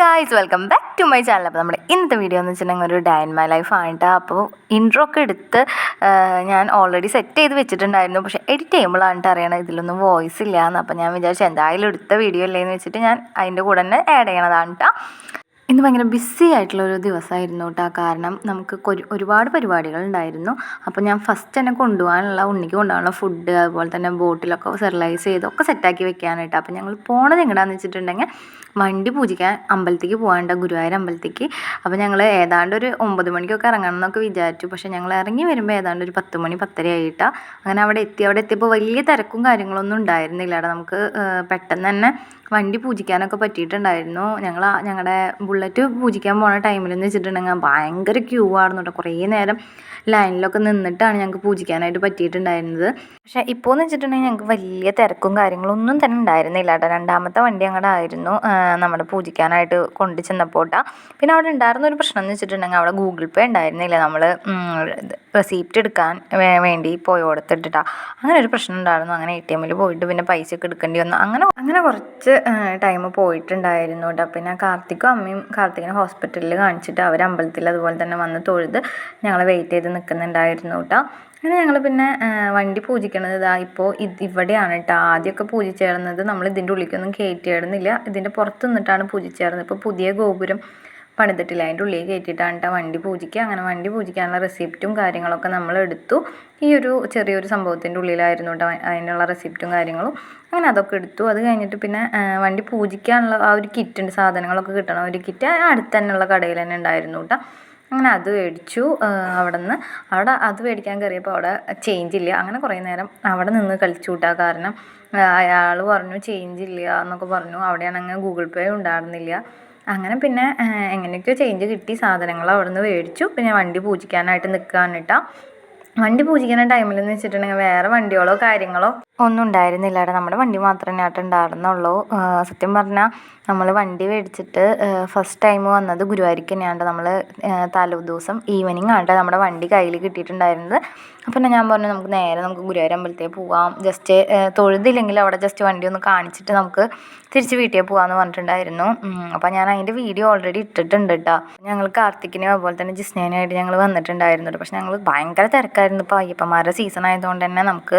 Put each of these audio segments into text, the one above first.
Guys welcome back to my channel അപ്പോൾ നമ്മുടെ ഇന്നത്തെ വീഡിയോ എന്ന് വെച്ചിട്ടുണ്ടെങ്കിൽ ഒരു ഡേ ഇൻ മൈ ലൈഫ് ആയിട്ടാണ് അപ്പോൾ ഇൻട്രോ ഒക്കെ എടുത്ത് ഞാൻ ഓൾറെഡി സെറ്റ് ചെയ്ത് വെച്ചിട്ടുണ്ടായിരുന്നു. പക്ഷേ എഡിറ്റ് ചെയ്യുമ്പോഴാണ് അറിയണത്. ഇതിലൊന്നും വോയിസ് ഇല്ല എന്ന് അപ്പോൾ ഞാൻ വിചാരിച്ചു എന്തായാലും എടുത്ത വീഡിയോ അല്ലേന്ന് വെച്ചിട്ട് ഞാൻ അതിന്റെ കൂടെ തന്നെ ആഡ് ചെയ്യണതാണ് കേട്ടോ ഇന്ന് ഭയങ്കര ബിസി ആയിട്ടുള്ള ഒരു ദിവസമായിരുന്നു കേട്ടോ കാരണം നമുക്ക് ഒരുപാട് പരിപാടികൾ ഉണ്ടായിരുന്നു. അപ്പോൾ ഞാൻ ഫസ്റ്റ് തന്നെ കൊണ്ടുപോകാനുള്ള ഉണ്ണിക്ക് കൊണ്ടുപോകാനുള്ള ഫുഡ് അതുപോലെ തന്നെ ബോട്ടിലൊക്കെ സെറിലൈസ് ചെയ്ത് ഒക്കെ സെറ്റാക്കി വെക്കാനായിട്ട്. അപ്പോൾ ഞങ്ങൾ പോണത് എങ്ങനെയാണെന്ന് വെച്ചിട്ടുണ്ടെങ്കിൽ വണ്ടി പൂജിക്കാൻ അമ്പലത്തേക്ക് പോകാനുണ്ട് ഗുരുവായൂർ അമ്പലത്തേക്ക്. അപ്പോൾ ഞങ്ങൾ ഏതാണ്ട് ഒരു ഒമ്പത് മണിക്കൊക്കെ ഇറങ്ങണം എന്നൊക്കെ വിചാരിച്ചു. പക്ഷേ ഞങ്ങൾ ഇറങ്ങി വരുമ്പോൾ ഏതാണ്ട് ഒരു പത്ത് മണി പത്തര ആയിട്ടാണ് അങ്ങനെ അവിടെ എത്തി. അവിടെ എത്തിയപ്പോൾ വലിയ തിരക്കും കാര്യങ്ങളൊന്നും ഉണ്ടായിരുന്നില്ല നമുക്ക് പെട്ടെന്ന് തന്നെ വണ്ടി പൂജിക്കാനൊക്കെ പറ്റിയിട്ടുണ്ടായിരുന്നു. ഞങ്ങൾ ഞങ്ങളുടെ ബുള്ളറ്റ് പൂജിക്കാൻ പോണ ടൈമിൽ എന്ന് വെച്ചിട്ടുണ്ടെങ്കിൽ ഭയങ്കര ക്യൂ ആയിരുന്നു കേട്ടോ കുറേ നേരം ലൈനിലൊക്കെ നിന്നിട്ടാണ് ഞങ്ങൾക്ക് പൂജിക്കാനായിട്ട് പറ്റിയിട്ടുണ്ടായിരുന്നത്. പക്ഷേ ഇപ്പോൾ എന്ന് വെച്ചിട്ടുണ്ടെങ്കിൽ ഞങ്ങൾക്ക് വലിയ തിരക്കും കാര്യങ്ങളൊന്നും തന്നെ ഉണ്ടായിരുന്നില്ല കേട്ടോ രണ്ടാമത്തെ വണ്ടി അങ്ങോട്ട് ആയിരുന്നു. നമ്മുടെ പൂജിക്കാനായിട്ട് കൊണ്ടു ചെന്നപ്പോട്ടാ. പിന്നെ അവിടെ ഉണ്ടായിരുന്ന ഒരു പ്രശ്നം എന്ന് വെച്ചിട്ടുണ്ടെങ്കിൽ അവിടെ ഗൂഗിൾ പേ ഉണ്ടായിരുന്നില്ല. നമ്മൾ റെസീപ്റ്റ് എടുക്കാൻ വേണ്ടി പോയി കൊടുത്തിട്ടാ അങ്ങനെ ഒരു പ്രശ്നം ഉണ്ടായിരുന്നു. അങ്ങനെ എ ടി എമ്മിൽ പോയിട്ട് പിന്നെ പൈസ ഒക്കെ എടുക്കേണ്ടി വന്നു. അങ്ങനെ അങ്ങനെ കുറച്ച് ടൈം പോയിട്ടുണ്ടായിരുന്നു കേട്ടോ പിന്നെ കാർത്തിക്കും അമ്മയും കാർത്തികിനെ ഹോസ്പിറ്റലിൽ കാണിച്ചിട്ട് അവർ അമ്പലത്തിൽ അതുപോലെ തന്നെ വന്ന് തൊഴുത് ഞങ്ങൾ വെയിറ്റ് ചെയ്ത് നിൽക്കുന്നുണ്ടായിരുന്നു കേട്ടോ അങ്ങനെ ഞങ്ങൾ പിന്നെ വണ്ടി പൂജിക്കണത് ഇതാ ഇപ്പോൾ ഇത് ഇവിടെയാണ് കേട്ടോ ആദ്യമൊക്കെ പൂജിച്ചേർന്നത് നമ്മൾ ഇതിന്റെ ഉള്ളിലേക്കൊന്നും കയറ്റിയിടുന്നില്ല ഇതിന്റെ പുറത്ത് നിന്നിട്ടാണ് പൂജിച്ചേർന്നത് ഇപ്പോൾ പുതിയ ഗോപുരം പണിതിട്ടില്ല. അതിന്റെ ഉള്ളിൽ കയറ്റിയിട്ടാണ് കേട്ടോ വണ്ടി പൂജിക്കുക അങ്ങനെ വണ്ടി പൂജിക്കാനുള്ള റെസിപ്റ്റും കാര്യങ്ങളൊക്കെ നമ്മൾ എടുത്തു. ഈ ഒരു ചെറിയൊരു സംഭവത്തിന്റെ ഉള്ളിലായിരുന്നു കേട്ടോ അതിനുള്ള റെസിപ്റ്റും കാര്യങ്ങളും. അങ്ങനെ അതൊക്കെ എടുത്തു. അത് കഴിഞ്ഞിട്ട് പിന്നെ വണ്ടി പൂജിക്കാനുള്ള ആ ഒരു കിറ്റുണ്ട് സാധനങ്ങളൊക്കെ കിട്ടണം ഒരു കിറ്റ് അടുത്ത് തന്നെയുള്ള കടയിൽ തന്നെ ഉണ്ടായിരുന്നു കേട്ടോ അങ്ങനെ അത് മേടിച്ചു. അവിടെ നിന്ന് അവിടെ അത് മേടിക്കാൻ കയറിയപ്പോൾ അവിടെ ചേഞ്ച് ഇല്ല. അങ്ങനെ കുറേ നേരം അവിടെ നിന്ന് കളിച്ചു കൂട്ടാ കാരണം അയാൾ പറഞ്ഞു ചേഞ്ച് ഇല്ല എന്നൊക്കെ പറഞ്ഞു. അവിടെയാണെങ്കിൽ ഗൂഗിൾ പേ ഉണ്ടായിരുന്നില്ല. അങ്ങനെ പിന്നെ എങ്ങനെയൊക്കെയോ ചേഞ്ച് കിട്ടി. സാധനങ്ങൾ അവിടെ നിന്ന് മേടിച്ചു. പിന്നെ വണ്ടി പൂജിക്കാനായിട്ട് നിൽക്കുകയാണ് കേട്ടോ വണ്ടി പൂജിക്കുന്ന ടൈമിൽ എന്ന് വെച്ചിട്ടുണ്ടെങ്കിൽ വേറെ വണ്ടികളോ കാര്യങ്ങളോ ഒന്നും ഉണ്ടായിരുന്നില്ല നമ്മുടെ വണ്ടി മാത്രമേ ആയിട്ട് ഉണ്ടായിരുന്നുള്ളൂ സത്യം പറഞ്ഞാൽ നമ്മൾ വണ്ടി മേടിച്ചിട്ട് ഫസ്റ്റ് ടൈം വന്നത് ഗുരുവായൂർക്ക് തന്നെയാണ് നമ്മൾ തലേ ദിവസം ഈവനിങ് ആണ് നമ്മുടെ വണ്ടി കയ്യിൽ കിട്ടിയിട്ടുണ്ടായിരുന്നത്. അപ്പം ഞാൻ പറഞ്ഞു നമുക്ക് നേരെ നമുക്ക് ഗുരുവായൂർ അമ്പലത്തേക്ക് പോവാം. ജസ്റ്റ് തൊഴുതില്ലെങ്കിൽ അവിടെ ജസ്റ്റ് വണ്ടി ഒന്ന് കാണിച്ചിട്ട് നമുക്ക് തിരിച്ച് വീട്ടിൽ പോകാമെന്ന് പറഞ്ഞിട്ടുണ്ടായിരുന്നു. അപ്പം ഞാൻ അതിന്റെ വീഡിയോ ഓൾറെഡി ഇട്ടിട്ടുണ്ട് കേട്ടോ ഞങ്ങൾ കാർത്തിക്കിനെയും അതുപോലെ തന്നെ ജിസ്നേനായിട്ട് ഞങ്ങൾ വന്നിട്ടുണ്ടായിരുന്നു പക്ഷെ ഞങ്ങൾ ഭയങ്കര തിരക്കായിരുന്നു ഇപ്പോൾ അയ്യപ്പന്മാരുടെ സീസൺ ആയതുകൊണ്ട് തന്നെ നമുക്ക്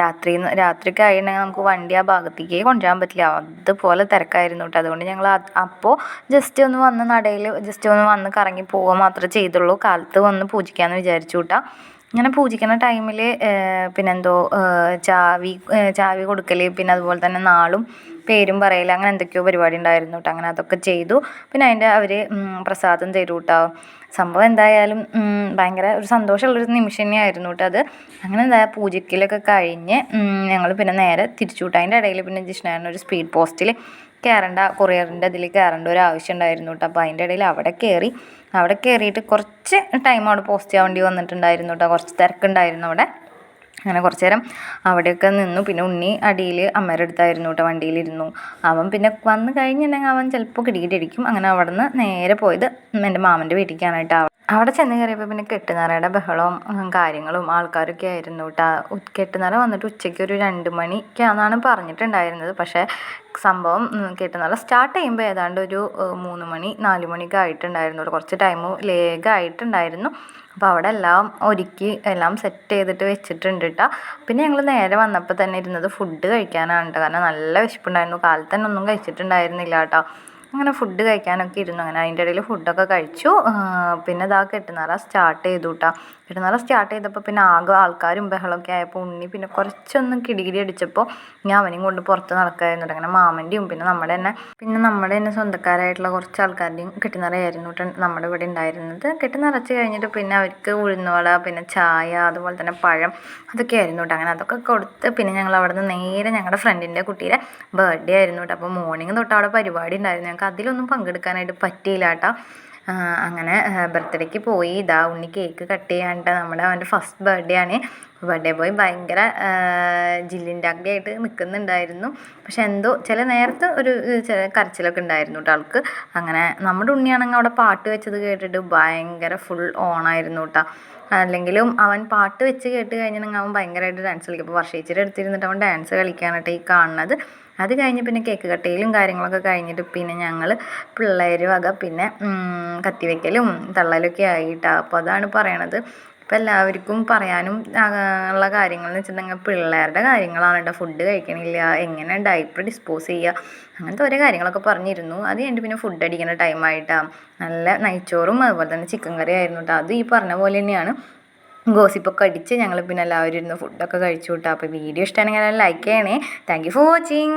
രാത്രി രാത്രിയൊക്കെ ആയിട്ടുണ്ടെങ്കിൽ നമുക്ക് വണ്ടി ആ ഭാഗത്തേക്ക് കൊണ്ടുവരാൻ പറ്റില്ല. അതുപോലെ തിരക്കായിരുന്നു കേട്ടോ. അതുകൊണ്ട് ഞങ്ങൾ അപ്പോൾ ജസ്റ്റ് ഒന്ന് വന്ന് നടയിൽ ജസ്റ്റ് ഒന്ന് വന്ന് കറങ്ങി പോവുക മാത്രമേ ചെയ്തുള്ളൂ. കാലത്ത് വന്ന് പൂജിക്കാമെന്ന് വിചാരിച്ചു കേട്ടോ. ഇങ്ങനെ പൂജിക്കുന്ന ടൈമിൽ പിന്നെന്തോ ചാവി ചാവി കൊടുക്കൽ പിന്നെ അതുപോലെ തന്നെ നാളും പേരും പറയൽ അങ്ങനെ എന്തൊക്കെയോ പരിപാടി ഉണ്ടായിരുന്നു കേട്ടോ. അങ്ങനെ അതൊക്കെ ചെയ്തു. പിന്നെ അതിന്റെ അവർ പ്രസാദം തരൂട്ടോ സംഭവം എന്തായാലും ഭയങ്കര ഒരു സന്തോഷമുള്ളൊരു നിമിഷം തന്നെയായിരുന്നു കേട്ടോ അത്. അങ്ങനെ എന്താ പൂജിക്കലൊക്കെ കഴിഞ്ഞ് ഞങ്ങൾ പിന്നെ നേരെ തിരിച്ചു വിട്ടു അതിന്റെ ഇടയിൽ പിന്നെ ജിഷ്ണായിരുന്നു ഒരു സ്പീഡ് പോസ്റ്റിൽ കയറേണ്ട കൊറിയറിന്റെ ഇതിൽ കയറേണ്ട ഒരു ആവശ്യം ഉണ്ടായിരുന്നു കേട്ടോ. അപ്പോൾ അതിന്റെ ഇടയിൽ അവിടെ കയറി അവിടെ കയറിയിട്ട് കുറച്ച് ടൈം അവിടെ പോസ്റ്റ് ചെയ്യാൻ വേണ്ടി വന്നിട്ടുണ്ടായിരുന്നു കേട്ടോ. കുറച്ച് തിരക്കുണ്ടായിരുന്നു അവിടെ. അങ്ങനെ കുറച്ച് നേരം അവിടെയൊക്കെ നിന്നു. പിന്നെ ഉണ്ണി അടിയിൽ അമ്മയുടെ അടുത്തായിരുന്നു കേട്ടോ വണ്ടിയിലിരുന്നു. അവൻ പിന്നെ വന്ന് കഴിഞ്ഞിട്ടുണ്ടെങ്കിൽ അവൻ ചിലപ്പോൾ കിടികിട്ടിരിക്കും അങ്ങനെ അവിടെ നിന്ന് നേരെ പോയത് എന്റെ മാമന്റെ വീട്ടിലേക്കാണ് കേട്ടോ. അവിടെ ചെന്ന് കയറിയപ്പോൾ പിന്നെ കെട്ടുനറയുടെ ബഹളവും കാര്യങ്ങളും ആൾക്കാരൊക്കെ ആയിരുന്നു കേട്ടോ. കെട്ടുനറ വന്നിട്ട് ഉച്ചയ്ക്ക് ഒരു രണ്ട് മണിക്കാണെന്നാണ് പറഞ്ഞിട്ടുണ്ടായിരുന്നത്. പക്ഷേ സംഭവം കെട്ടുനറ സ്റ്റാർട്ട് ചെയ്യുമ്പോൾ ഏതാണ്ട് ഒരു മൂന്ന് മണി നാല് മണിയൊക്കെ ആയിട്ടുണ്ടായിരുന്നു. കുറച്ച് ടൈം ലേഗായിട്ടുണ്ടായിരുന്നു. അപ്പോൾ അവിടെ എല്ലാം ഒരുക്കി എല്ലാം സെറ്റ് ചെയ്തിട്ട് വെച്ചിട്ടുണ്ട് കേട്ടോ പിന്നെ ഞങ്ങൾ നേരെ വന്നപ്പോൾ തന്നെ ഇരുന്നത് ഫുഡ് കഴിക്കാനാണ് കേട്ടോ കാരണം നല്ല വിശപ്പുണ്ടായിരുന്നു. കാലത്ത് തന്നെ ഒന്നും കഴിച്ചിട്ടുണ്ടായിരുന്നില്ല കേട്ടോ അങ്ങനെ ഫുഡ് കഴിക്കാനൊക്കെ ഇരുന്നു. അങ്ങനെ അതിന്റെ ഇടയിൽ ഫുഡൊക്കെ കഴിച്ചു. പിന്നെ ഇതാ കെട്ടുന്നറ സ്റ്റാർട്ട് ചെയ്തു കേട്ടോ കെട്ടുന്നറ സ്റ്റാർട്ട് ചെയ്തപ്പോൾ പിന്നെ ആകെ ആൾക്കാരും ബഹളമൊക്കെ ആയപ്പോൾ ഉണ്ണി പിന്നെ കുറച്ചൊന്നും കിടികിടി അടിച്ചപ്പോൾ ഞാൻ അവനെയും കൊണ്ട് പുറത്ത് നടക്കായിരുന്നു. അങ്ങനെ മാമന്റെയും പിന്നെ നമ്മുടെ തന്നെ പിന്നെ നമ്മുടെ തന്നെ സ്വന്തക്കാരായിട്ടുള്ള കുറച്ച് ആൾക്കാരുടെയും കെട്ടിനിറയായിരുന്നു കേട്ടോ നമ്മുടെ ഇവിടെ ഉണ്ടായിരുന്നത്. കെട്ടി നിറച്ച് കഴിഞ്ഞിട്ട് പിന്നെ അവർക്ക് ഉഴുന്നുവട പിന്നെ ചായ അതുപോലെ തന്നെ പഴം അതൊക്കെ ആയിരുന്നു കേട്ടോ അങ്ങനെ അതൊക്കെ കൊടുത്ത് പിന്നെ ഞങ്ങൾ അവിടെ നിന്ന് നേരെ ഞങ്ങളുടെ ഫ്രണ്ടിന്റെ കുട്ടിയുടെ ബർത്ത്ഡേ ആയിരുന്നു കേട്ടോ അപ്പോൾ മോർണിംഗ് തൊട്ട് അവിടെ പരിപാടി ഉണ്ടായിരുന്നു. ഞങ്ങൾക്ക് അതിലൊന്നും പങ്കെടുക്കാനായിട്ട് പറ്റിയില്ല കേട്ടോ അങ്ങനെ ബർത്ത്ഡേക്ക് പോയി. ഇതാ ഉണ്ണി കേക്ക് കട്ട് ചെയ്യാണ്ട് നമ്മുടെ അവന്റെ ഫസ്റ്റ് ബർത്ത്ഡേ ആണ്. ബർത്ത്ഡേ ബോയ് ഭയങ്കര ജില്ലിന്റെ ആയിട്ട് നിൽക്കുന്നുണ്ടായിരുന്നു പക്ഷെ എന്തോ ചില നേരത്ത് ഒരു ചില കരച്ചിലൊക്കെ ഉണ്ടായിരുന്നു കേട്ടോ ആൾക്ക്. അങ്ങനെ നമ്മുടെ ഉണ്ണിയാണെങ്കിൽ അവിടെ പാട്ട് വെച്ചത് കേട്ടിട്ട് ഭയങ്കര ഫുൾ ഓണായിരുന്നു കേട്ടോ അല്ലെങ്കിലും അവൻ പാട്ട് വെച്ച് കേട്ട് കഴിഞ്ഞിട്ടുണ്ടെങ്കിൽ അവൻ ഭയങ്കരമായിട്ട് ഡാൻസ് കളിക്കും. അപ്പോൾ വർഷേച്ചിയുടെ അടുത്തിരുന്നിട്ട് അവൻ ഡാൻസ് കളിക്കാനായിട്ട് ഈ കാണുന്നത്. അത് കഴിഞ്ഞ് പിന്നെ കേക്ക് കട്ടയിലും കാര്യങ്ങളൊക്കെ കഴിഞ്ഞിട്ട് പിന്നെ ഞങ്ങൾ പിള്ളേർ വക പിന്നെ കത്തിവെക്കലും തള്ളലൊക്കെ ആയിട്ടാണ് അപ്പോൾ അതാണ് പറയണത്. ഇപ്പം എല്ലാവർക്കും പറയാനും ഉള്ള കാര്യങ്ങൾ എന്ന് വെച്ചിട്ടുണ്ടെങ്കിൽ പിള്ളേരുടെ കാര്യങ്ങളാണ് കേട്ടോ. ഫുഡ് കഴിക്കണില്ല. എങ്ങനെ ഡയപ്പർ ഡിസ്പോസ് ചെയ്യുക അങ്ങനത്തെ ഓരോ കാര്യങ്ങളൊക്കെ പറഞ്ഞിരുന്നു. അത് കഴിഞ്ഞിട്ട് പിന്നെ ഫുഡ് അടിക്കുന്ന ടൈമായിട്ടാണ് നല്ല നൈച്ചോറും അതുപോലെ തന്നെ ചിക്കൻ കറി ആയിരുന്നു കേട്ടോ. അത് ഈ പറഞ്ഞ പോലെ തന്നെയാണ്. ഗോസിപ്പൊക്കെ അടിച്ച് ഞങ്ങൾ പിന്നെ എല്ലാവരും ഇരുന്ന് ഫുഡൊക്കെ കഴിച്ചു കേട്ടോ അപ്പോൾ വീഡിയോ ഇഷ്ടമാണെങ്കിൽ ലൈക്ക് ചെയ്യണേ. Thank you for watching